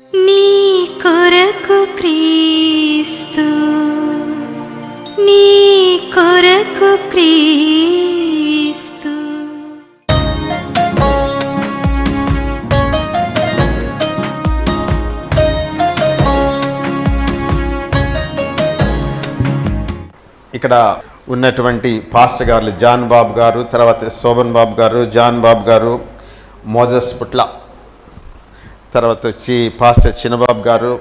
నీ కొరకు క్రీస్తు నీ కొరకు క్రీస్తు. ఇక్కడ ఉన్నటువంటి పాస్టర్ గారు జాన్ బాబు గారు తర్వాత శోభన్ బాబు గారు జాన్ బాబు గారు మోజస్ పుట్ల. తర్వాత వచ్చి పాస్టర్ చిన్నబాబు గారు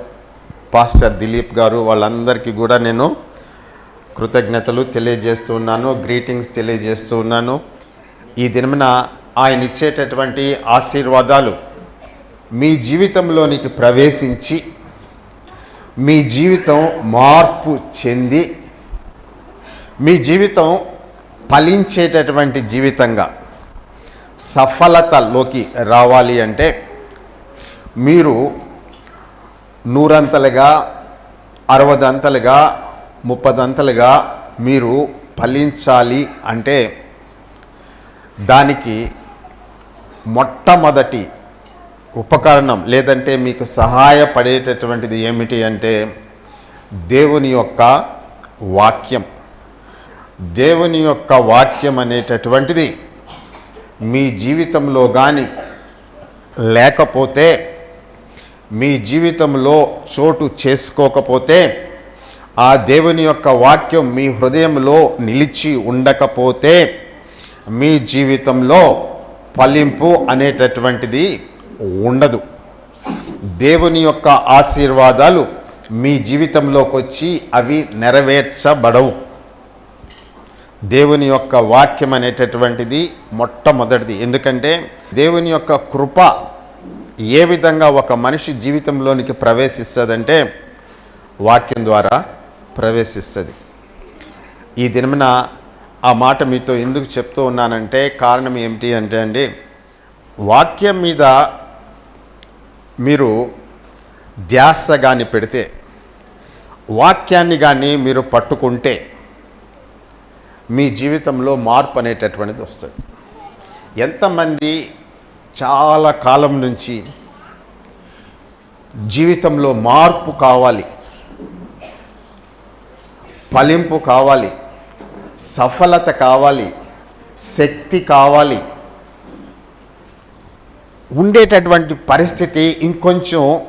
పాస్టర్ దిలీప్ గారు వాళ్ళందరికీ కూడా నేను కృతజ్ఞతలు తెలియజేస్తూ ఉన్నాను గ్రీటింగ్స్ తెలియజేస్తూ ఉన్నాను. ఈ దినమున ఆయన ఇచ్చేటటువంటి ఆశీర్వాదాలు మీ జీవితంలోనికి ప్రవేశించి మీ జీవితం మార్పు చెంది మీ జీవితం ఫలించేటటువంటి జీవితంగా సఫలతలోకి రావాలి అంటే మీరు నూరంతలుగా అరవదంతలుగా ముప్పదంతలుగా మీరు ఫలించాలి అంటే దానికి మొట్టమొదటి ఉపకరణం లేదంటే మీకు సహాయపడేటటువంటిది ఏమిటి అంటే దేవుని యొక్క వాక్యం. దేవుని యొక్క వాక్యం అనేటటువంటిది మీ జీవితంలో కానీ లేకపోతే మీ జీవితంలో చోటు చేసుకోకపోతే ఆ దేవుని యొక్క వాక్యం మీ హృదయంలో నిలిచి ఉండకపోతే మీ జీవితంలో ఫలింపు అనేటటువంటిది ఉండదు. దేవుని యొక్క ఆశీర్వాదాలు మీ జీవితంలోకి వచ్చి అవి నెరవేర్చబడవు. దేవుని యొక్క వాక్యం అనేటటువంటిది మొట్టమొదటిది. ఎందుకంటే దేవుని యొక్క కృప ఏ విధంగా ఒక మనిషి జీవితంలోనికి ప్రవేశిస్తుందంటే వాక్యం ద్వారా ప్రవేశిస్తుంది. ఈ దినమున ఆ మాట మీతో ఎందుకు చెప్తూ ఉన్నానంటే కారణం ఏమిటి అంటే అండి వాక్యం మీద మీరు ధ్యాస కానీ పెడితే వాక్యాన్ని కానీ మీరు పట్టుకుంటే మీ జీవితంలో మార్పు అనేటటువంటిది వస్తుంది. ఎంతమంది చాలా కాలం నుంచి జీవితంలో మార్పు కావాలి. ఫలింపు కావాలి. సఫలత కావాలి. శక్తి కావాలి. ఉండేటటువంటి పరిస్థితి ఇంకొంచెం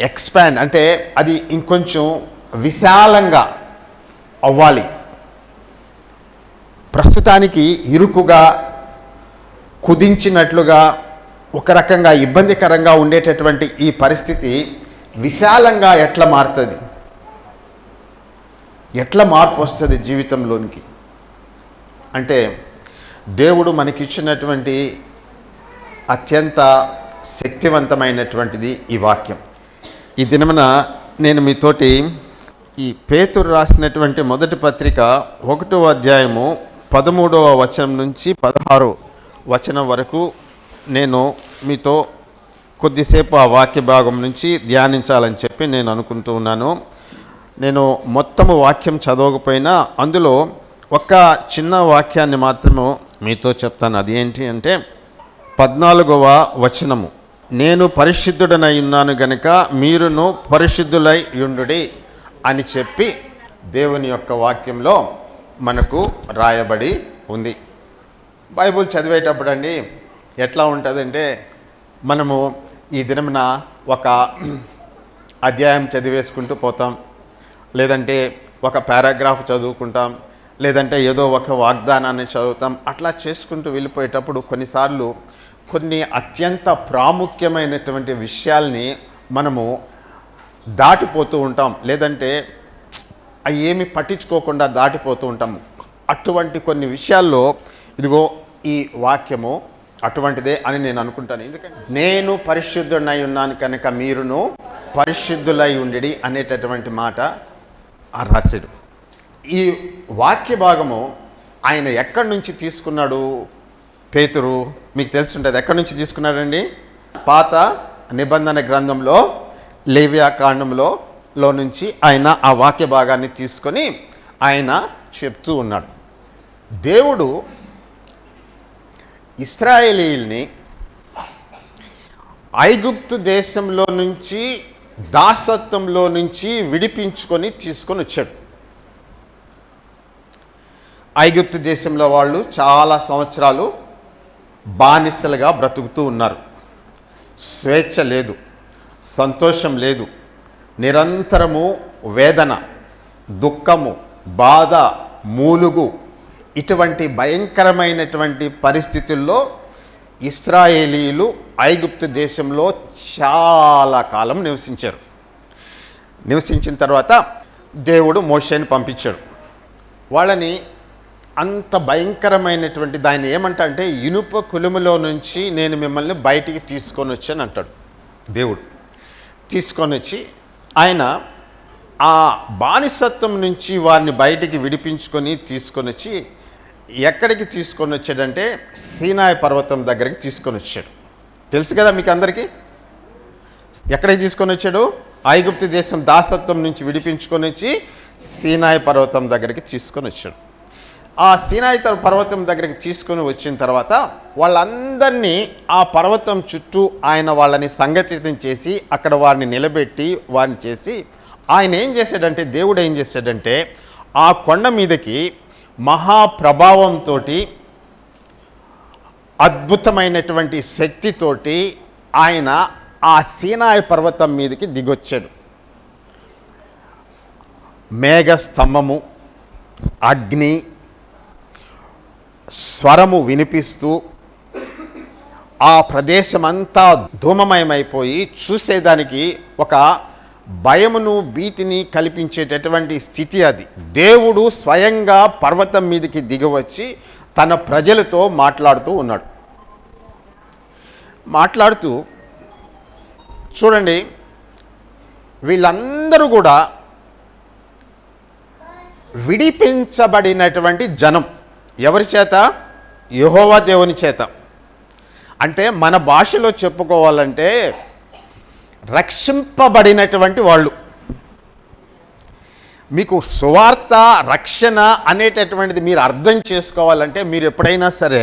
ఎక్స్పాండ్ అంటే అది ఇంకొంచెం విశాలంగా అవ్వాలి. ప్రస్తుతానికి ఇరుకుగా కుదించినట్లుగా ఒక రకంగా ఇబ్బందికరంగా ఉండేటటువంటి ఈ పరిస్థితి విశాలంగా ఎట్లా మారుతుంది? ఎట్లా మార్పు వస్తుంది జీవితంలోనికి? అంటే దేవుడు మనకిచ్చినటువంటి అత్యంత శక్తివంతమైనటువంటిది ఈ వాక్యం. ఈ దినమున నేను మీతోటి ఈ పేతురు రాసినటువంటి మొదటి పత్రిక ఒకటో అధ్యాయము పదమూడవ వచనం నుంచి పదహారు వచనం వరకు నేను మీతో కొద్దిసేపు ఆ వాక్య భాగం నుంచి ధ్యానించాలని చెప్పి నేను అనుకుంటూ ఉన్నాను. నేను మొత్తము వాక్యం చదవకపోయినా అందులో ఒక చిన్న వాక్యాన్ని మాత్రము మీతో చెప్తాను. అది ఏంటి అంటే పద్నాలుగవ వచనము. నేను పరిశుద్ధుడనై ఉన్నాను గనుక మీరును పరిశుద్ధులై యుండుడి అని చెప్పి దేవుని యొక్క వాక్యంలో మనకు రాయబడి ఉంది. బైబుల్ చదివేటప్పుడు అండి ఎట్లా ఉంటుందంటే మనము ఈ దినమున ఒక అధ్యాయం చదివేసుకుంటూ పోతాం. లేదంటే ఒక పారాగ్రాఫ్ చదువుకుంటాం. లేదంటే ఏదో ఒక వాగ్దానాన్ని చదువుతాం. అట్లా చేసుకుంటూ వెళ్ళిపోయేటప్పుడు కొన్నిసార్లు కొన్ని అత్యంత ప్రాముఖ్యమైనటువంటి విషయాల్ని మనము దాటిపోతూ ఉంటాం. లేదంటే అవి ఏమి పట్టించుకోకుండా దాటిపోతూ ఉంటాం. అటువంటి కొన్ని విషయాల్లో ఇదిగో ఈ వాక్యము అటువంటిదే అని నేను అనుకుంటాను. ఎందుకంటే నేను పరిశుద్ధుడై ఉన్నాను కనుక మీరును పరిశుద్ధులై ఉండి అనేటటువంటి మాట ఆ రాశాడు ఈ వాక్య భాగము ఆయన ఎక్కడి నుంచి తీసుకున్నాడు? పేతురు మీకు తెలుసుంటుంది. ఎక్కడి నుంచి తీసుకున్నాడండి? పాత నిబంధన గ్రంథంలో లేవ్యాకాండంలో లో నుంచి ఆయన ఆ వాక్య భాగాన్ని తీసుకొని ఆయన చెప్తూ ఉన్నాడు. దేవుడు ఇస్రాయేలీల్ని ఐగుప్తు దేశంలో నుంచి దాసత్వంలో నుంచి విడిపించుకొని తీసుకొని వచ్చాడు. ఐగుప్తు దేశంలో వాళ్ళు చాలా సంవత్సరాలు బానిసలుగా బ్రతుకుతూ ఉన్నారు. స్వేచ్ఛ లేదు సంతోషం లేదు నిరంతరము వేదన దుఃఖము బాధ మూలుగు ఇటువంటి భయంకరమైనటువంటి పరిస్థితుల్లో ఇస్రాయేలీలు ఐగుప్తు దేశంలో చాలా కాలం నివసించారు. నివసించిన తర్వాత దేవుడు మోషేని పంపించాడు. వాళ్ళని అంత భయంకరమైనటువంటి దాన్ని ఏమంటా అంటే ఇనుప కులుములో నుంచి నేను మిమ్మల్ని బయటికి తీసుకొని వచ్చాను అంటాడు దేవుడు. తీసుకొని వచ్చి ఆయన ఆ బానిసత్వం నుంచి వారిని బయటికి విడిపించుకొని తీసుకొని వచ్చి ఎక్కడికి తీసుకొని వచ్చాడంటే సీనాయ్ పర్వతం దగ్గరికి తీసుకొని వచ్చాడు. తెలుసు కదా మీకు అందరికీ? ఎక్కడికి తీసుకొని వచ్చాడు? ఐగుప్తు దేశం దాసత్వం నుంచి విడిపించుకొని వచ్చి సీనాయ్ పర్వతం దగ్గరికి తీసుకొని వచ్చాడు. ఆ సీనాయి పర్వతం దగ్గరికి తీసుకొని వచ్చిన తర్వాత వాళ్ళందరినీ ఆ పర్వతం చుట్టూ ఆయన వాళ్ళని సంఘటితం చేసి అక్కడ వారిని నిలబెట్టి వారిని చేసి ఆయన ఏం చేశాడంటే దేవుడు ఏం చేశాడంటే ఆ కొండ మీదకి మహాప్రభావంతో అద్భుతమైనటువంటి శక్తితోటి ఆయన ఆ సీనాయ పర్వతం మీదకి దిగొచ్చాడు. మేఘస్తంభము అగ్ని స్వరము వినిపిస్తూ ఆ ప్రదేశమంతా ధూమమయమైపోయి చూసేదానికి ఒక భయమును భీతిని కల్పించేటటువంటి స్థితి అది. దేవుడు స్వయంగా పర్వతం మీదకి దిగవచ్చి తన ప్రజలతో మాట్లాడుతూ ఉన్నాడు. మాట్లాడుతూ చూడండి వీళ్ళందరూ కూడా విడిపించబడినటువంటి జనం. ఎవరి చేత? యహోవా దేవుని చేత. అంటే మన భాషలో చెప్పుకోవాలంటే రక్షింపబడినటువంటి వాళ్ళు. మీకు సువార్త రక్షణ అనేటటువంటిది మీరు అర్థం చేసుకోవాలంటే మీరు ఎప్పుడైనా సరే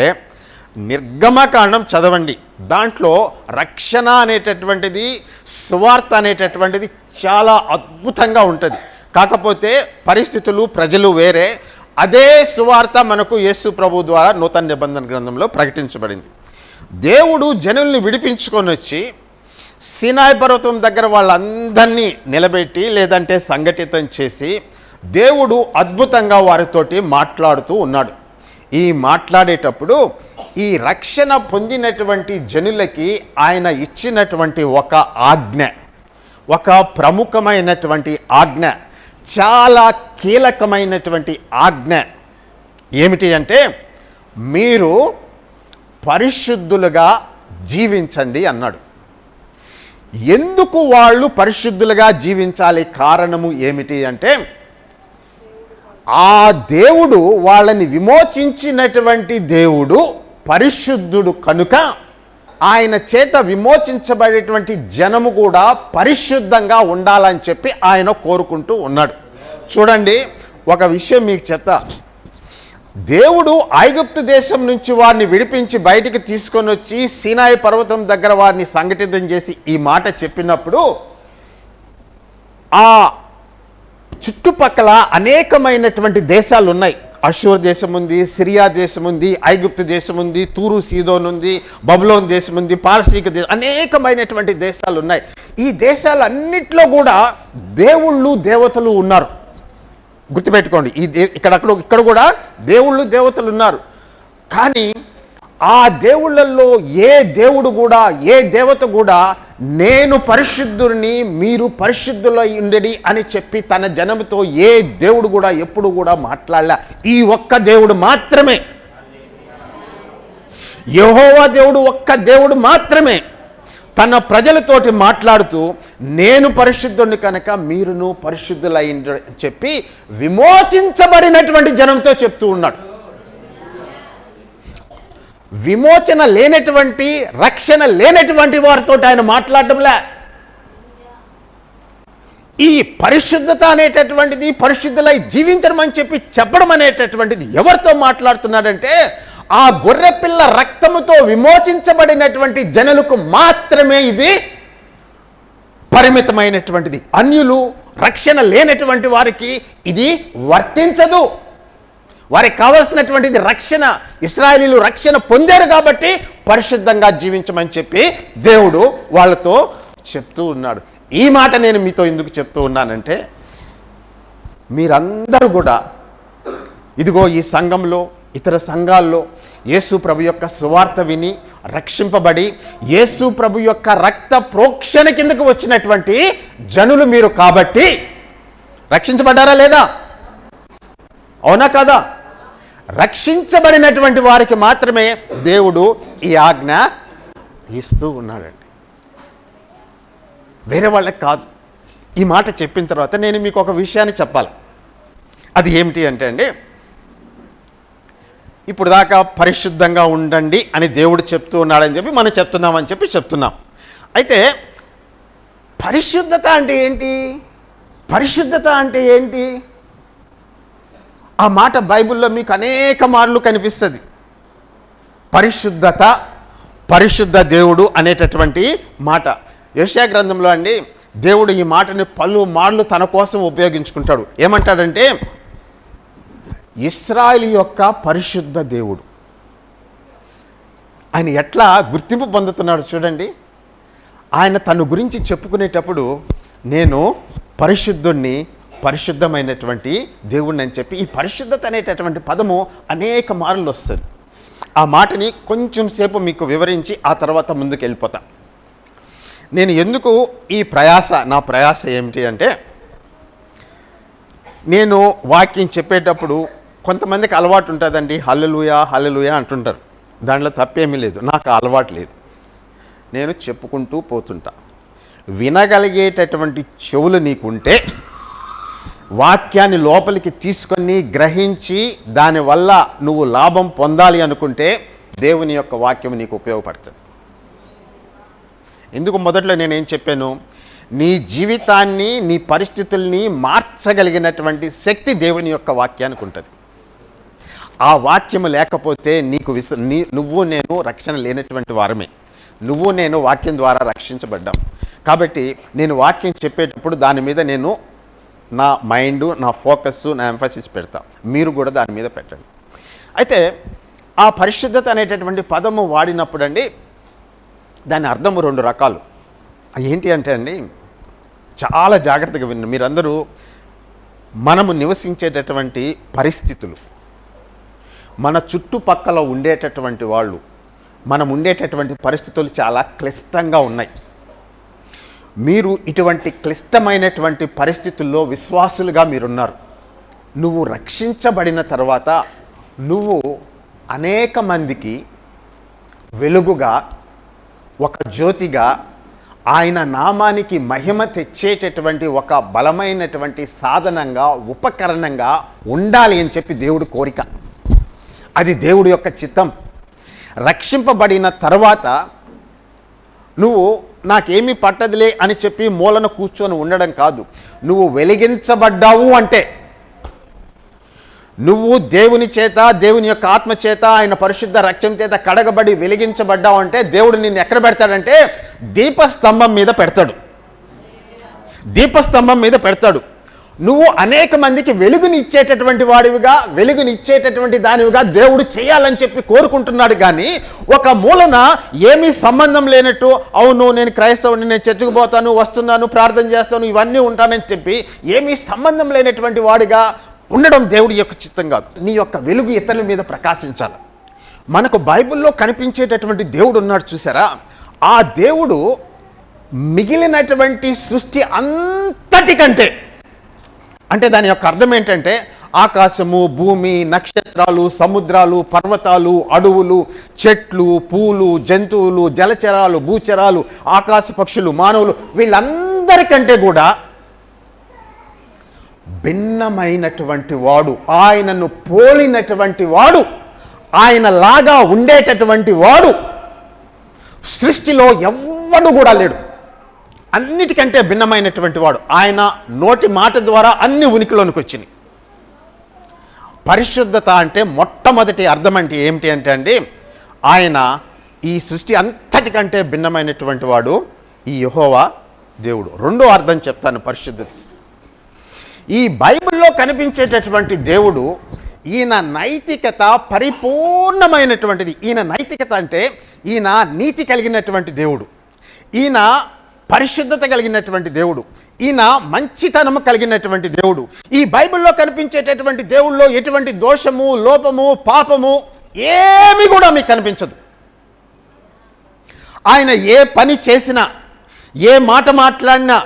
నిర్గమకాండం చదవండి. దాంట్లో రక్షణ అనేటటువంటిది సువార్త అనేటటువంటిది చాలా అద్భుతంగా ఉంటుంది. కాకపోతే పరిస్థితులు ప్రజలు వేరే. అదే సువార్త మనకు యేసు ప్రభు ద్వారా నూతన నిబంధన గ్రంథంలో ప్రకటించబడింది. దేవుడు జనుల్ని విడిపించుకొని వచ్చి సినాయ్ పర్వతం దగ్గర వాళ్ళందరినీ నిలబెట్టి లేదంటే సంఘటితం చేసి దేవుడు అద్భుతంగా వారితోటి మాట్లాడుతూ ఉన్నాడు. ఈ మాట్లాడేటప్పుడు ఈ రక్షణ పొందినటువంటి జనులకి ఆయన ఇచ్చినటువంటి ఒక ఆజ్ఞ ఒక ప్రముఖమైనటువంటి ఆజ్ఞ చాలా కీలకమైనటువంటి ఆజ్ఞ ఏమిటి అంటే మీరు పరిశుద్ధులుగా జీవించండి అన్నాడు. ఎందుకు వాళ్ళు పరిశుద్ధులుగా జీవించాలి కారణము ఏమిటి అంటే ఆ దేవుడు వాళ్ళని విమోచించినటువంటి దేవుడు పరిశుద్ధుడు కనుక ఆయన చేత విమోచించబడేటువంటి జనము కూడా పరిశుద్ధంగా ఉండాలని చెప్పి ఆయన కోరుకుంటూ ఉన్నాడు. చూడండి ఒక విషయం మీకు చెప్తా. దేవుడు ఐగుప్తు దేశం నుంచి వారిని విడిపించి బయటికి తీసుకొని వచ్చి సీనాయి పర్వతం దగ్గర వారిని సంఘటితం చేసి ఈ మాట చెప్పినప్పుడు ఆ చుట్టుపక్కల అనేకమైనటువంటి దేశాలు ఉన్నాయి. అషూర్ దేశం ఉంది సిరియా దేశం ఉంది ఐగుప్తు దేశం ఉంది తూరు సీదోన్ ఉంది బబులోన్ దేశం ఉంది పారసీక దేశం అనేకమైనటువంటి దేశాలు ఉన్నాయి. ఈ దేశాలన్నిట్లో కూడా దేవుళ్ళు దేవతలు ఉన్నారు. గుర్తుపెట్టుకోండి. ఈ దే ఇక్కడ ఇక్కడ కూడా దేవుళ్ళు దేవతలు ఉన్నారు. కానీ ఆ దేవుళ్ళల్లో ఏ దేవుడు కూడా ఏ దేవత కూడా నేను పరిశుద్ధుడిని మీరు పరిశుద్ధులై ఉండడి అని చెప్పి తన జనముతో ఏ దేవుడు కూడా ఎప్పుడు కూడా మాట్లాడలే. ఈ ఒక్క దేవుడు మాత్రమే. యహోవా దేవుడు ఒక్క దేవుడు మాత్రమే. తన ప్రజలతోటి మాట్లాడుతూ నేను పరిశుద్ధుడిని కనుక మీరును పరిశుద్ధులై అని చెప్పి విమోచించబడినటువంటి జనంతో చెప్తూ ఉన్నాడు. విమోచన లేనటువంటి రక్షణ లేనటువంటి వారితో ఆయన మాట్లాడడంలే. ఈ పరిశుద్ధత అనేటటువంటిది పరిశుద్ధులై జీవించడం అని చెప్పి చెప్పడం అనేటటువంటిది ఎవరితో మాట్లాడుతున్నాడంటే ఆ గొర్రెపిల్ల రక్తముతో విమోచించబడినటువంటి జనులకు మాత్రమే ఇది పరిమితమైనటువంటిది. అన్యులు రక్షణ లేనటువంటి వారికి ఇది వర్తించదు. వారికి కావలసినటువంటిది రక్షణ. ఇస్రాయలీలు రక్షణ పొందారు కాబట్టి పరిశుద్ధంగా జీవించమని చెప్పి దేవుడు వాళ్ళతో చెప్తూ ఉన్నాడు. ఈ మాట నేను మీతో ఎందుకు చెప్తూ ఉన్నానంటే మీరందరూ కూడా ఇదిగో ఈ సంఘంలో ఇతర సంఘాల్లో యేసు ప్రభు యొక్క సువార్త విని రక్షింపబడి యేసు ప్రభు యొక్క రక్త ప్రోక్షణ కిందకు వచ్చినటువంటి జనులు మీరు కాబట్టి రక్షించబడ్డారా లేదా? అవునా కదా? రక్షించబడినటువంటి వారికి మాత్రమే దేవుడు ఈ ఆజ్ఞ ఇస్తూ ఉన్నాడండి. వేరే వాళ్ళకి కాదు. ఈ మాట చెప్పిన తర్వాత నేను మీకు ఒక విషయాన్ని చెప్పాలి. అది ఏమిటి అంటే అండి ఇప్పుడు దాకా పరిశుద్ధంగా ఉండండి అని దేవుడు చెప్తూ ఉన్నాడని చెప్పి మనం చెప్తున్నామని చెప్పి చెప్తున్నాం. అయితే పరిశుద్ధత అంటే ఏంటి? పరిశుద్ధత అంటే ఏంటి? ఆ మాట బైబిల్లో మీకు అనేక మార్లు కనిపిస్తుంది. పరిశుద్ధత పరిశుద్ధ దేవుడు అనేటటువంటి మాట. యెషయా గ్రంథంలో అండి దేవుడు ఈ మాటని పలు మార్లు తన కోసం ఉపయోగించుకుంటాడు. ఏమంటాడంటే ఇస్రాయిల్ యొక్క పరిశుద్ధ దేవుడు. ఆయన ఎట్లా గుర్తింపు పొందుతున్నాడు చూడండి. ఆయన తన గురించి చెప్పుకునేటప్పుడు నేను పరిశుద్ధుణ్ణి పరిశుద్ధమైనటువంటి దేవుణ్ణి అని చెప్పి ఈ పరిశుద్ధత అనేటటువంటి పదము అనేక మార్లు వస్తుంది. ఆ మాటని కొంచెం సేపు మీకు వివరించి ఆ తర్వాత ముందుకు వెళ్ళిపోతా నేను ఎందుకు ఈ ప్రయాస నా ప్రయాస ఏమిటి అంటే నేను వాక్యం చెప్పేటప్పుడు కొంతమందికి అలవాటు ఉంటుందండి హల్లెలూయా హల్లెలూయా అంటుంటారు. దాంట్లో తప్పేమీ లేదు. నాకు అలవాటు లేదు. నేను చెప్పుకుంటూ పోతుంటా. వినగలిగేటటువంటి చెవులు నీకుంటే వాక్యాన్ని లోపలికి తీసుకొని గ్రహించి దానివల్ల నువ్వు లాభం పొందాలి అనుకుంటే దేవుని యొక్క వాక్యం నీకు ఉపయోగపడుతుంది. ఎందుకు మొదట్లో నేనేం చెప్పాను? నీ జీవితాన్ని నీ పరిస్థితుల్ని మార్చగలిగినటువంటి శక్తి దేవుని యొక్క వాక్యానికి ఉంటుంది. ఆ వాక్యము లేకపోతే నీకు విస నీ నువ్వు నేను రక్షణ లేనటువంటి వారమే. నువ్వు నేను వాక్యం ద్వారా రక్షించబడ్డాం. కాబట్టి నేను వాక్యం చెప్పేటప్పుడు దాని మీద నేను నా మైండ్ నా ఫోకస్ నా ఎంఫసిస్ పెడతా. మీరు కూడా దాని మీద పెట్టండి. అయితే ఆ పరిశుద్ధత అనేటటువంటి పదము వాడినప్పుడు అండి దాని అర్థము రెండు రకాలు. అవి ఏంటి అంటే అండి చాలా జాగ్రత్తగా విన్న మీరందరూ మనము నివసించేటటువంటి పరిస్థితులు. మన చుట్టుపక్కల ఉండేటటువంటి వాళ్ళు మనం ఉండేటటువంటి పరిస్థితులు చాలా క్లిష్టంగా ఉన్నాయి. మీరు ఇటువంటి క్లిష్టమైనటువంటి పరిస్థితుల్లో విశ్వాసులుగా మీరున్నారు. నువ్వు రక్షించబడిన తర్వాత నువ్వు అనేక మందికి వెలుగుగా ఒక జ్యోతిగా ఆయన నామానికి మహిమ తెచ్చేటటువంటి ఒక బలమైనటువంటి సాధనంగా ఉపకరణంగా ఉండాలి అని చెప్పి దేవుడు కోరిక. అది దేవుడి యొక్క చిత్తం. రక్షింపబడిన తర్వాత నువ్వు నాకేమీ పట్టదులే అని చెప్పి మూలన కూర్చొని ఉండడం కాదు. నువ్వు వెలిగించబడ్డావు అంటే నువ్వు దేవుని చేత దేవుని యొక్క ఆత్మ చేత ఆయన పరిశుద్ధ రక్తం చేత కడగబడి వెలిగించబడ్డావు అంటే దేవుడు నిన్ను ఎక్కడ పెడతాడంటే దీపస్తంభం మీద పెడతాడు. దీపస్తంభం మీద పెడతాడు. నువ్వు అనేక మందికి వెలుగుని ఇచ్చేటటువంటి వాడివిగా వెలుగునిచ్చేటటువంటి దానివిగా దేవుడు చేయాలని చెప్పి కోరుకుంటున్నాడు కానీ ఒక మూలన ఏమీ సంబంధం లేనట్టు అవును నేను క్రైస్తవుని నేను చర్చకు పోతాను వస్తున్నాను ప్రార్థన చేస్తాను ఇవన్నీ ఉంటానని చెప్పి ఏమీ సంబంధం లేనటువంటి వాడిగా ఉండడం దేవుడి యొక్క చిత్తం కాదు. నీ యొక్క వెలుగు ఇతరుల మీద ప్రకాశించాలి. మనకు బైబిల్లో కనిపించేటటువంటి దేవుడు ఉన్నాడు చూసారా? ఆ దేవుడు మిగిలినటువంటి సృష్టి అంతటికంటే అంటే దాని యొక్క అర్థం ఏంటంటే ఆకాశము భూమి నక్షత్రాలు సముద్రాలు పర్వతాలు అడవులు చెట్లు పూలు జంతువులు జలచరాలు భూచరాలు ఆకాశ పక్షులు మానవులు వీళ్ళందరికంటే కూడా భిన్నమైనటువంటి వాడు ఆయనను పోలినటువంటి వాడు ఆయన లాగా ఉండేటటువంటి వాడు సృష్టిలో ఎవ్వడు కూడా లేడు. అన్నిటికంటే భిన్నమైనటువంటి వాడు. ఆయన నోటి మాట ద్వారా అన్ని ఉనికిలోనికి వచ్చినాయి పరిశుద్ధత అంటే మొట్టమొదటి అర్థం అంటే ఏమిటి అంటే అండి ఆయన ఈ సృష్టి అంతటికంటే భిన్నమైనటువంటి వాడు ఈ యహోవా దేవుడు. రెండో అర్థం చెప్తాను పరిశుద్ధతకి ఈ బైబిల్లో కనిపించేటటువంటి దేవుడు ఈయన నైతికత పరిపూర్ణమైనటువంటిది. ఈయన నైతికత అంటే ఈయన నీతి కలిగినటువంటి దేవుడు. ఈయన పరిశుద్ధత కలిగినటువంటి దేవుడు. ఈయన మంచితనము కలిగినటువంటి దేవుడు. ఈ బైబిల్లో కనిపించేటటువంటి దేవుళ్ళలో ఎటువంటి దోషము లోపము పాపము ఏమి కూడా మీకు కనిపించదు. ఆయన ఏ పని చేసినా ఏ మాట మాట్లాడినా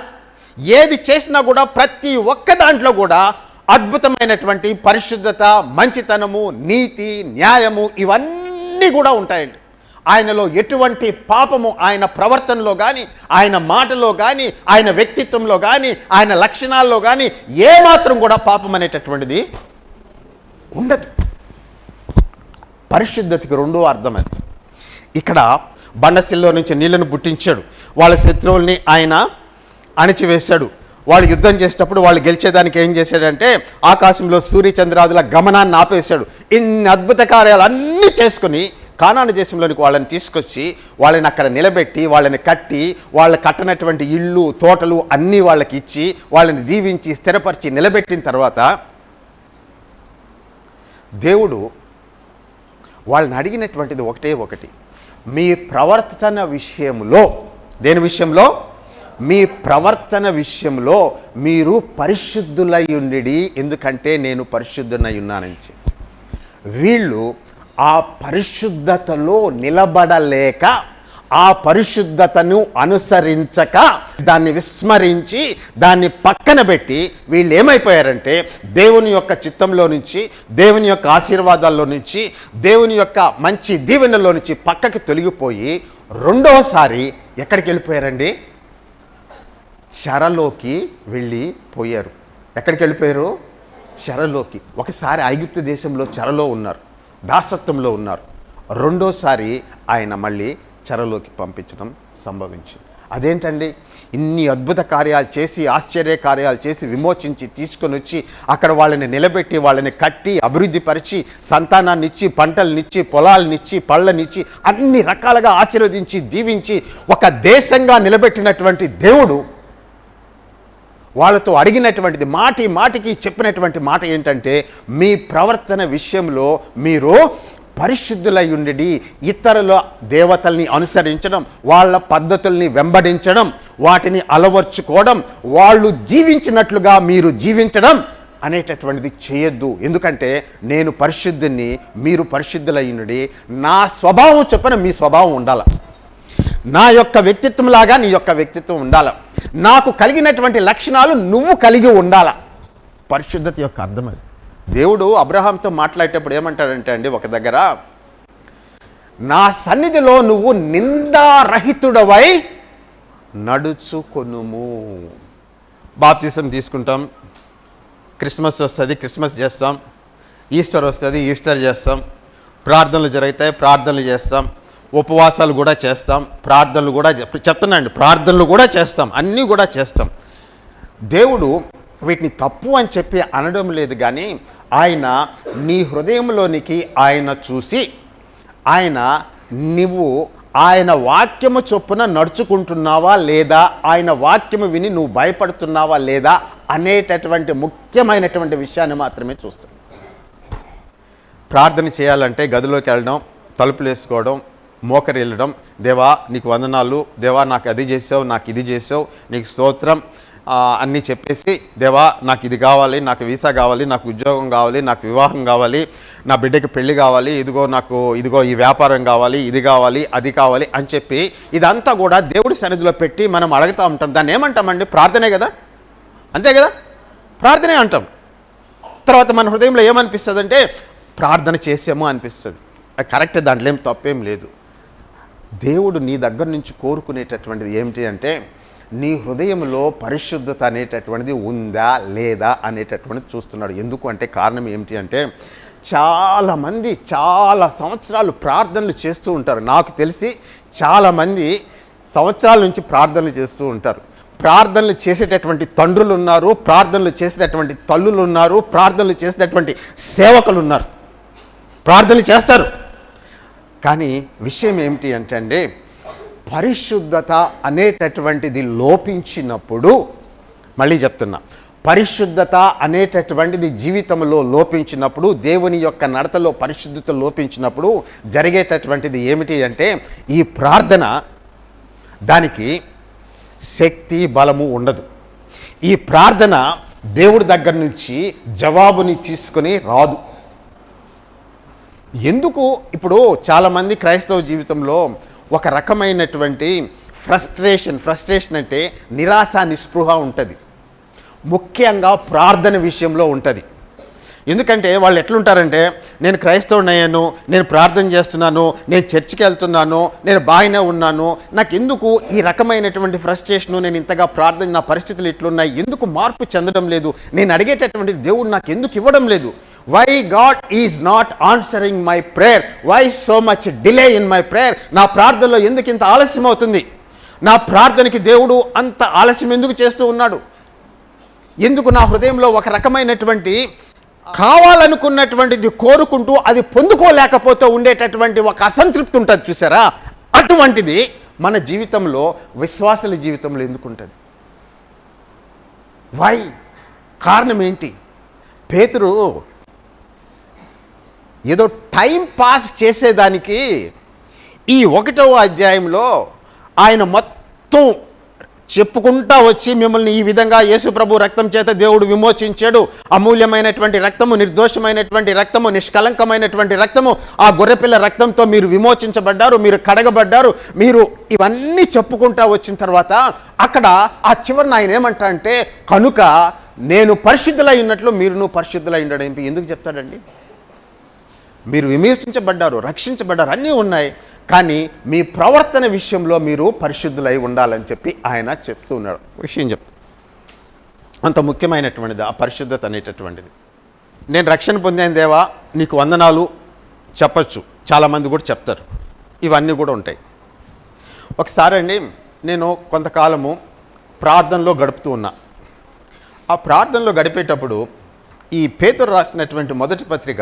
ఏది చేసినా కూడా ప్రతి ఒక్క దాంట్లో కూడా అద్భుతమైనటువంటి పరిశుద్ధత మంచితనము నీతి న్యాయము ఇవన్నీ కూడా ఉంటాయండి. ఆయనలో ఎటువంటి పాపము ఆయన ప్రవర్తనలో కానీ ఆయన మాటలో కానీ ఆయన వ్యక్తిత్వంలో కానీ ఆయన లక్షణాల్లో కానీ ఏమాత్రం కూడా పాపం అనేటటువంటిది ఉండదు. పరిశుద్ధతకి రెండో అర్థం అది. ఇక్కడ బండసిల్లో నుంచి నీళ్ళను పుట్టించాడు. వాళ్ళ శత్రువుల్ని ఆయన అణిచివేశాడు. వాళ్ళు యుద్ధం చేసేటప్పుడు వాళ్ళు గెలిచేదానికి ఏం చేశాడంటే ఆకాశంలో సూర్యచంద్రాదుల గమనాన్ని ఆపేశాడు. ఇన్ని అద్భుత కార్యాలు అన్నీ చేసుకుని కానాను దేశంలోనికి వాళ్ళని తీసుకొచ్చి వాళ్ళని అక్కడ నిలబెట్టి వాళ్ళని కట్టి వాళ్ళ కట్టనటువంటి ఇళ్ళు తోటలు అన్నీ వాళ్ళకి ఇచ్చి వాళ్ళని దీవించి స్థిరపరిచి నిలబెట్టిన తర్వాత దేవుడు వాళ్ళని అడిగినటువంటిది ఒకటే ఒకటి. మీ ప్రవర్తన విషయంలో దేని విషయంలో? మీ ప్రవర్తన విషయంలో మీరు పరిశుద్ధులై ఉండి ఎందుకంటే నేను పరిశుద్ధునై ఉన్నానని చెప్పి వీళ్ళు ఆ పరిశుద్ధతలో నిలబడలేక ఆ పరిశుద్ధతను అనుసరించక దాన్ని విస్మరించి దాన్ని పక్కన పెట్టి వీళ్ళు ఏమైపోయారంటే దేవుని యొక్క చిత్తంలో నుంచి దేవుని యొక్క ఆశీర్వాదాల్లో నుంచి దేవుని యొక్క మంచి దీవెనలో నుంచి పక్కకి తొలగిపోయి రెండవసారి ఎక్కడికి వెళ్ళిపోయారండి? చెరలోకి వెళ్ళి పోయారు. ఎక్కడికి వెళ్ళిపోయారు? చెరలోకి. ఒకసారి ఐగుప్తు దేశంలో చెరలో ఉన్నారు. దాసత్వంలో ఉన్నారు. రెండోసారి ఆయన మళ్ళీ చెరలోకి పంపించడం సంభవించింది. అదేంటండి? ఇన్ని అద్భుత కార్యాలు చేసి ఆశ్చర్య కార్యాలు చేసి విమోచించి తీసుకొని వచ్చి అక్కడ వాళ్ళని నిలబెట్టి వాళ్ళని కట్టి అభివృద్ధి పరిచి పంటలనిచ్చి పొలాలనిచ్చి పళ్ళనిచ్చి అన్ని రకాలుగా ఆశీర్వదించి దీవించి ఒక దేశంగా నిలబెట్టినటువంటి దేవుడు వాళ్ళతో అడిగినటువంటిది మాటి మాటికి చెప్పినటువంటి మాట ఏంటంటే మీ ప్రవర్తన విషయంలో మీరు పరిశుద్ధులై ఉండి ఇతరుల దేవతల్ని అనుసరించడం వాళ్ళ పద్ధతుల్ని వెంబడించడం వాటిని అలవర్చుకోవడం వాళ్ళు జీవించినట్లుగా మీరు జీవించడం అనేటటువంటిది చేయొద్దు. ఎందుకంటే నేను పరిశుద్ధుని మీరు పరిశుద్ధులయ్యుండి నా స్వభావం చెప్పిన మీ స్వభావం ఉండాలి. నా యొక్క వ్యక్తిత్వం లాగా నీ యొక్క వ్యక్తిత్వం ఉండాల. నాకు కలిగినటువంటి లక్షణాలు నువ్వు కలిగి ఉండాల. పరిశుద్ధత యొక్క అర్థం అది. దేవుడు అబ్రహాంతో మాట్లాడేటప్పుడు ఏమంటాడంటే అండి ఒక దగ్గర నా సన్నిధిలో నువ్వు నిందారహితుడవై నడుచుకొనుము. బాప్తీసం తీసుకుంటాం. క్రిస్మస్ వస్తుంది క్రిస్మస్ చేస్తాం. ఈస్టర్ వస్తుంది ఈస్టర్ చేస్తాం. ప్రార్థనలు జరుగుతాయి ప్రార్థనలు చేస్తాం. ఉపవాసాలు కూడా చేస్తాం ప్రార్థనలు కూడా చెప్తున్నాండి ప్రార్థనలు కూడా చేస్తాం అన్నీ కూడా చేస్తాం. దేవుడు వీటిని తప్పు అని చెప్పి అనడం లేదు కానీ ఆయన నీ హృదయంలోనికి ఆయన చూసి ఆయన నువ్వు ఆయన వాక్యము చొప్పున నడుచుకుంటున్నావా లేదా ఆయన వాక్యము విని నువ్వు భయపడుతున్నావా లేదా అనేటటువంటి ముఖ్యమైనటువంటి విషయాన్ని మాత్రమే చూస్తాం. ప్రార్థన చేయాలంటే గదిలోకి వెళ్ళడం తలుపులు వేసుకోవడం మోకరిల్లడం. దేవా నీకు వందనాలు. దేవా నాకు అది చేసావు నాకు ఇది చేసావు. నీకు స్తోత్రం. అన్నీ చెప్పేసి దేవా నాకు ఇది కావాలి నాకు వీసా కావాలి నాకు ఉద్యోగం కావాలి నాకు వివాహం కావాలి నా బిడ్డకి పెళ్ళి కావాలి ఇదిగో నాకు ఇదిగో ఈ వ్యాపారం కావాలి ఇది కావాలి అది కావాలి అని చెప్పి ఇదంతా కూడా దేవుడి సన్నిధిలో పెట్టి మనం అడుగుతూ ఉంటాం. దాన్ని ఏమంటామండి? ప్రార్థనే కదా? అంతే కదా? ప్రార్థనే అంటాం. తర్వాత మన హృదయంలో ఏమనిపిస్తుంది అంటే ప్రార్థన చేసాము అనిపిస్తుంది. కరెక్ట్ దాంట్లో ఏం తప్పేం లేదు. దేవుడు నీ దగ్గర నుంచి కోరుకునేటటువంటిది ఏమిటి అంటే నీ హృదయంలో పరిశుద్ధత అనేటటువంటిది ఉందా లేదా అనేటటువంటిది చూస్తున్నాడు. ఎందుకు అంటే కారణం ఏమిటి అంటే చాలామంది చాలా సంవత్సరాలు ప్రార్థనలు చేస్తూ ఉంటారు. నాకు తెలిసి చాలామంది సంవత్సరాల నుంచి ప్రార్థనలు చేస్తూ ఉంటారు. ప్రార్థనలు చేసేటటువంటి తండ్రులు ఉన్నారు ప్రార్థనలు చేసేటటువంటి తల్లులు ఉన్నారు ప్రార్థనలు చేసేటటువంటి సేవకులు ఉన్నారు. ప్రార్థనలు చేస్తారు. కానీ విషయం ఏమిటి అంటే అండి పరిశుద్ధత అనేటటువంటిది లోపించినప్పుడు మళ్ళీ చెప్తున్నా పరిశుద్ధత అనేటటువంటిది జీవితంలో లోపించినప్పుడు దేవుని యొక్క నడతలో పరిశుద్ధత లోపించినప్పుడు జరిగేటటువంటిది ఏమిటి అంటే ఈ ప్రార్థన దానికి శక్తి బలము ఉండదు. ఈ ప్రార్థన దేవుడి దగ్గర నుంచి జవాబుని తీసుకొని రాదు. ఎందుకు? ఇప్పుడు చాలామంది క్రైస్తవ జీవితంలో ఒక రకమైనటువంటి ఫ్రస్ట్రేషన్ ఫ్రస్ట్రేషన్ అంటే నిరాశ నిస్పృహ ఉంటుంది. ముఖ్యంగా ప్రార్థన విషయంలో ఉంటుంది. ఎందుకంటే వాళ్ళు ఎట్లుంటారంటే నేను క్రైస్తవుని అయ్యాను నేను ప్రార్థన చేస్తున్నాను నేను చర్చికి వెళ్తున్నాను నేను బాగానే ఉన్నాను నాకు ఎందుకు ఈ రకమైనటువంటి ఫ్రస్ట్రేషను నేను ఇంతగా ప్రార్థన నా పరిస్థితులు ఇట్లున్నాయి ఎందుకు మార్పు చెందడం లేదు? నేను అడిగేటటువంటి దేవుడు నాకు ఎందుకు ఇవ్వడం లేదు? Why God is not answering my prayer why so much delay in my prayer నా ప్రార్థనలో ఎందుకు ఇంత ఆలస్యం అవుతుంది? నా ప్రార్థనకి దేవుడు అంత ఆలస్యం ఎందుకు చేస్తూ ఉన్నాడు? ఎందుకు నా హృదయంలో ఒక రకమైనటువంటి కావాలనుకున్నటువంటిది కోరుకుంటూ అది పొందుకోలేకపోతే ఉండేటటువంటి ఒక అసంతృప్తి ఉంటుంది చూసారా? అటువంటిది మన జీవితంలో విశ్వాసుల జీవితంలో ఎందుకు ఉంటుంది? వై కారణం ఏంటి? పేతురు ఏదో టైం పాస్ చేసేదానికి ఈ ఒకటవ అధ్యాయంలో ఆయన మొత్తం చెప్పుకుంటా వచ్చి మిమ్మల్ని ఈ విధంగా యేసుప్రభు రక్తం చేత దేవుడు విమోచించాడు. అమూల్యమైనటువంటి రక్తము నిర్దోషమైనటువంటి రక్తము నిష్కలంకమైనటువంటి రక్తము ఆ గొర్రెపిల్ల రక్తంతో మీరు విమోచించబడ్డారు మీరు కడగబడ్డారు మీరు ఇవన్నీ చెప్పుకుంటా వచ్చిన తర్వాత అక్కడ ఆ చివరిని ఆయన ఏమంటా అంటే కనుక నేను పరిశుద్ధులై ఉన్నట్లు మీరును పరిశుద్ధులై ఉండడం ఎందుకు చెప్తాడండి? మీరు విమర్శించబడ్డారు రక్షించబడ్డారు అన్నీ ఉన్నాయి. కానీ మీ ప్రవర్తన విషయంలో మీరు పరిశుద్ధులై ఉండాలని చెప్పి ఆయన చెప్తూ ఉన్నాడు. విషయం చెప్ అంత ముఖ్యమైనటువంటిది ఆ పరిశుద్ధత అనేటటువంటిది. నేను రక్షణ పొందాను దేవా నీకు వందనాలు చెప్పచ్చు. చాలామంది కూడా చెప్తారు. ఇవన్నీ కూడా ఉంటాయి. ఒకసారి అండి నేను కొంతకాలము ప్రార్థనలో గడుపుతూ ఉన్నా. ఆ ప్రార్థనలో గడిపేటప్పుడు ఈ పేదరు రాసినటువంటి మొదటి పత్రిక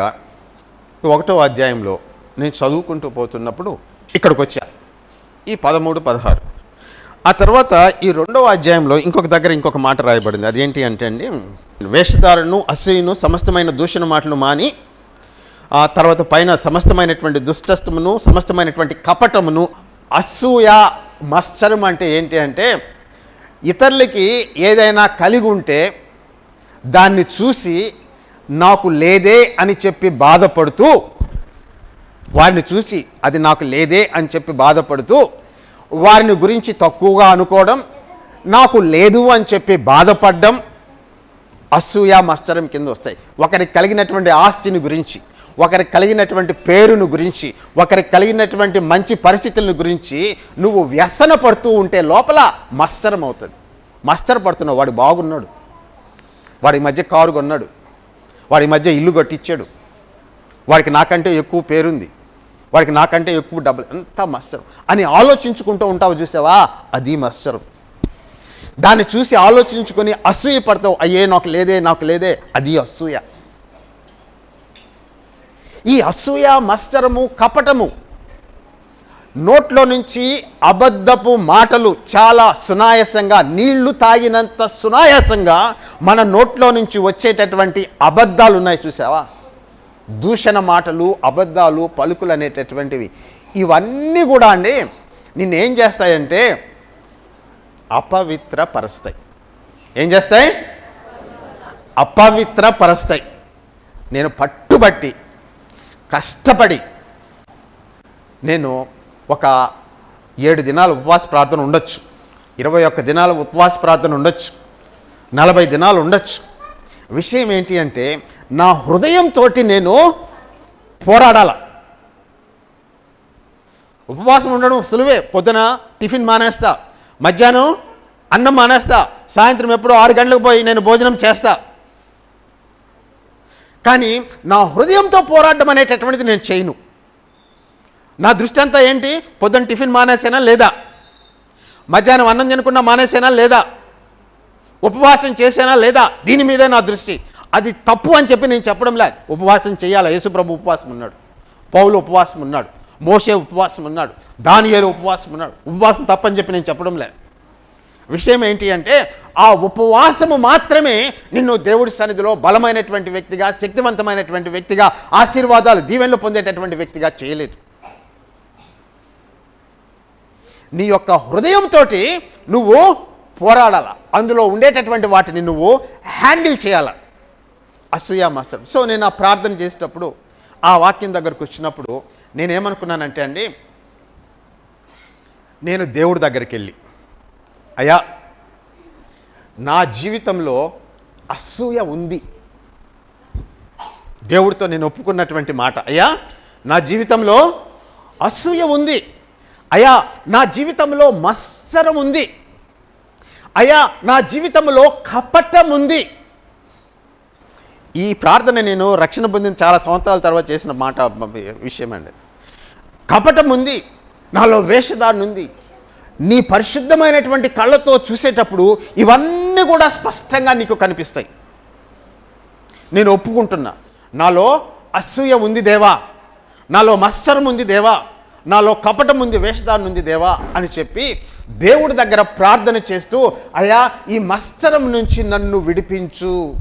ఒకటో అధ్యాయంలో నేను చదువుకుంటూ పోతున్నప్పుడు ఇక్కడికి వచ్చా ఈ పదమూడు పదహారు. ఆ తర్వాత ఈ రెండవ అధ్యాయంలో ఇంకొక దగ్గర ఇంకొక మాట రాయబడింది. అదేంటి అంటే అండి వేషధారును అసూయను సమస్తమైన దూషణ మాటలు మాని ఆ తర్వాత పైన సమస్తమైనటువంటి దుష్టత్వమును సమస్తమైనటువంటి కపటమును అసూయ మత్సరం అంటే ఏంటి అంటే ఇతరులకి ఏదైనా కలిగి ఉంటే దాన్ని చూసి నాకు లేదే అని చెప్పి బాధపడుతూ వారిని చూసి అది నాకు లేదే అని చెప్పి బాధపడుతూ వారిని గురించి తక్కువగా అనుకోవడం నాకు లేదు అని చెప్పి బాధపడడం అసూయ మత్సరం కింద వస్తాయి. ఒకరికి కలిగినటువంటి ఆస్తిని గురించి ఒకరికి కలిగినటువంటి పేరును గురించి ఒకరికి కలిగినటువంటి మంచి పరిస్థితులను గురించి నువ్వు వ్యసన పడుతూ ఉంటే లోపల మత్సరం అవుతుంది. మత్సర పడుతున్నావు వాడు బాగున్నాడు. వాడి మధ్య కారు కొన్నాడు. వాడి మధ్య ఇల్లు కట్టించాడు వాడికి నాకంటే ఎక్కువ పేరుంది. వాడికి నాకంటే ఎక్కువ డబ్బులు. అంతా మత్సరం అని ఆలోచించుకుంటూ ఉంటావు చూసావా? అది మత్సరం దాన్ని చూసి ఆలోచించుకొని అసూయ పడతావు. అయ్యే నాకు లేదే నాకు లేదే. అది అసూయ. ఈ అసూయ మత్సరము కపటము నోట్లో నుంచి అబద్ధపు మాటలు చాలా సునాయాసంగా నీళ్ళు తాగినంత సునాయాసంగా మన నోట్లో నుంచి వచ్చేటటువంటి అబద్ధాలు ఉన్నాయి చూసావా? దూషణ మాటలు అబద్ధాలు పలుకులు అనేటటువంటివి. ఇవన్నీ కూడా అండి నిన్నేం చేస్తాయంటే అపవిత్ర పరుస్తాయి ఏం చేస్తాయి? అపవిత్ర పరుస్తాయి నేను పట్టుబట్టి కష్టపడి నేను ఒక ఏడు దినాలు ఉపవాస ప్రార్థన ఉండొచ్చు. ఇరవై ఒక్క దినాలు ఉపవాస ప్రార్థన ఉండొచ్చు. నలభై దినాలు ఉండొచ్చు. విషయం ఏంటి అంటే నా హృదయంతో నేను పోరాడాల. ఉపవాసం ఉండడం సులువే. పొద్దున టిఫిన్ మానేస్తా. మధ్యాహ్నం అన్నం మానేస్తా. సాయంత్రం ఎప్పుడో ఆరు గంటలకు పోయి నేను భోజనం చేస్తా. కానీ నా హృదయంతో పోరాడడం అనేటటువంటిది నేను చేయను. నా దృష్టి అంతా ఏంటి? పొద్దున్న టిఫిన్ మానేసేనా లేదా? మధ్యాహ్నం అన్నం తినకుండా మానేసేనా లేదా? ఉపవాసం చేసేనా లేదా? దీని మీదే నా దృష్టి. అది తప్పు అని చెప్పి నేను చెప్పడం లేదు. ఉపవాసం చేయాలి? యేసుప్రభు ఉపవాసం ఉన్నాడు. పౌలు ఉపవాసం ఉన్నాడు. మోషే ఉపవాసం ఉన్నాడు. దానియేలు ఉపవాసం ఉన్నాడు. ఉపవాసం తప్పని చెప్పి నేను చెప్పడం లేదు. విషయం ఏంటి అంటే ఆ ఉపవాసము మాత్రమే నిన్ను దేవుడి సన్నిధిలో బలమైనటువంటి వ్యక్తిగా శక్తివంతమైనటువంటి వ్యక్తిగా ఆశీర్వాదాలు దీవెనలు పొందేటటువంటి వ్యక్తిగా చేయలేదు. నీ యొక్క హృదయంతో నువ్వు పోరాడాల. అందులో ఉండేటటువంటి వాటిని నువ్వు హ్యాండిల్ చేయాల. అసూయ మాస్టర్ సో నేను ఆ ప్రార్థన చేసేటప్పుడు ఆ వాక్యం దగ్గరకు వచ్చినప్పుడు నేనేమనుకున్నానంటే అండి నేను దేవుడి దగ్గరికి వెళ్ళి అయ్యా నా జీవితంలో అసూయ ఉంది. దేవుడితో నేను ఒప్పుకున్నటువంటి మాట అయ్యా నా జీవితంలో అసూయ ఉంది. అయ్యా నా జీవితంలో మత్సరం ఉంది. అయ్యా నా జీవితంలో కపటం ఉంది. ఈ ప్రార్థన నేను రక్షణ పొందిన చాలా సంవత్సరాల తర్వాత చేసిన మాట విషయం అండి. కపటం ఉంది నాలో వేషధారణ ఉంది. నీ పరిశుద్ధమైనటువంటి కళ్ళతో చూసేటప్పుడు ఇవన్నీ కూడా స్పష్టంగా నీకు కనిపిస్తాయి. నేను ఒప్పుకుంటున్నా నాలో అసూయ ఉంది దేవా. నాలో మత్సరం ఉంది దేవా. నాలో కపటం ఉంది వేషధారణ ఉంది దేవా అని చెప్పి దేవుడి దగ్గర ప్రార్థన చేస్తూ అయా ఈ మత్సరం నుంచి నన్ను విడిపించు.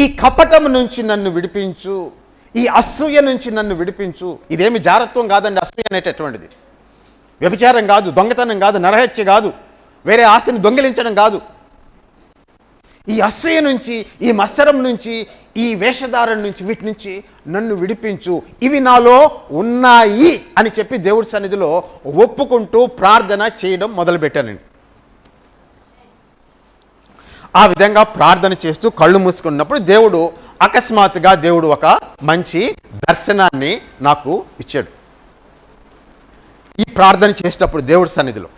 ఈ కపటం నుంచి నన్ను విడిపించు. ఈ అసూయ నుంచి నన్ను విడిపించు. ఇదేమి జారత్వం కాదండి అసూయ అనేటటువంటిది. వ్యభిచారం కాదు దొంగతనం కాదు నరహత్య కాదు. వేరే ఆస్తిని దొంగిలించడం కాదు. ఈ అసూయ నుంచి ఈ మత్సరం నుంచి ఈ ఈ వేషధారణ నుంచి వీటి నుంచి నన్ను విడిపించు. ఇవి నాలో ఉన్నాయి అని చెప్పి దేవుడి సన్నిధిలో ఒప్పుకుంటూ ప్రార్థన చేయడం మొదలుపెట్టానండి ఆ విధంగా ప్రార్థన చేస్తూ కళ్ళు మూసుకున్నప్పుడు దేవుడు అకస్మాత్తుగా దేవుడు ఒక మంచి దర్శనాన్ని నాకు ఇచ్చాడు. ఈ ప్రార్థన చేసేటప్పుడు దేవుడి సన్నిధిలో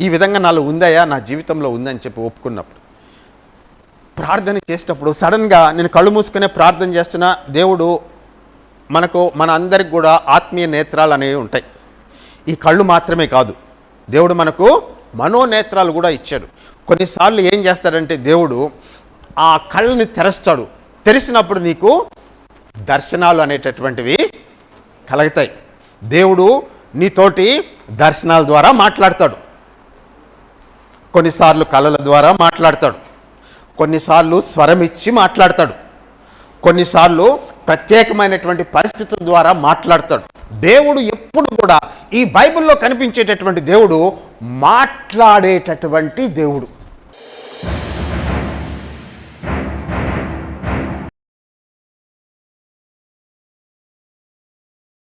ఈ విధంగా నాలో ఉందయ్యా నా జీవితంలో ఉందని చెప్పి ఒప్పుకున్నప్పుడు. ప్రార్థన చేసేటప్పుడు సడన్గా నేను కళ్ళు మూసుకునే ప్రార్థన చేస్తున్న దేవుడు మనకు మన అందరికి కూడా ఆత్మీయ నేత్రాలు అనేవి ఉంటాయి. ఈ కళ్ళు మాత్రమే కాదు. దేవుడు మనకు మనోనేత్రాలు కూడా ఇచ్చాడు. కొన్నిసార్లు ఏం చేస్తాడంటే దేవుడు ఆ కళ్ళని తెరుస్తాడు. తెరిచినప్పుడు నీకు దర్శనాలు అనేటటువంటివి కలుగుతాయి. దేవుడు నీతోటి దర్శనాల ద్వారా మాట్లాడతాడు. కొన్నిసార్లు కళల ద్వారా మాట్లాడతాడు. కొన్నిసార్లు స్వరం ఇచ్చి మాట్లాడతాడు. కొన్నిసార్లు ప్రత్యేకమైనటువంటి పరిస్థితుల ద్వారా మాట్లాడతాడు. దేవుడు ఎప్పుడు కూడా ఈ బైబిల్లో కనిపించేటటువంటి దేవుడు మాట్లాడేటటువంటి దేవుడు.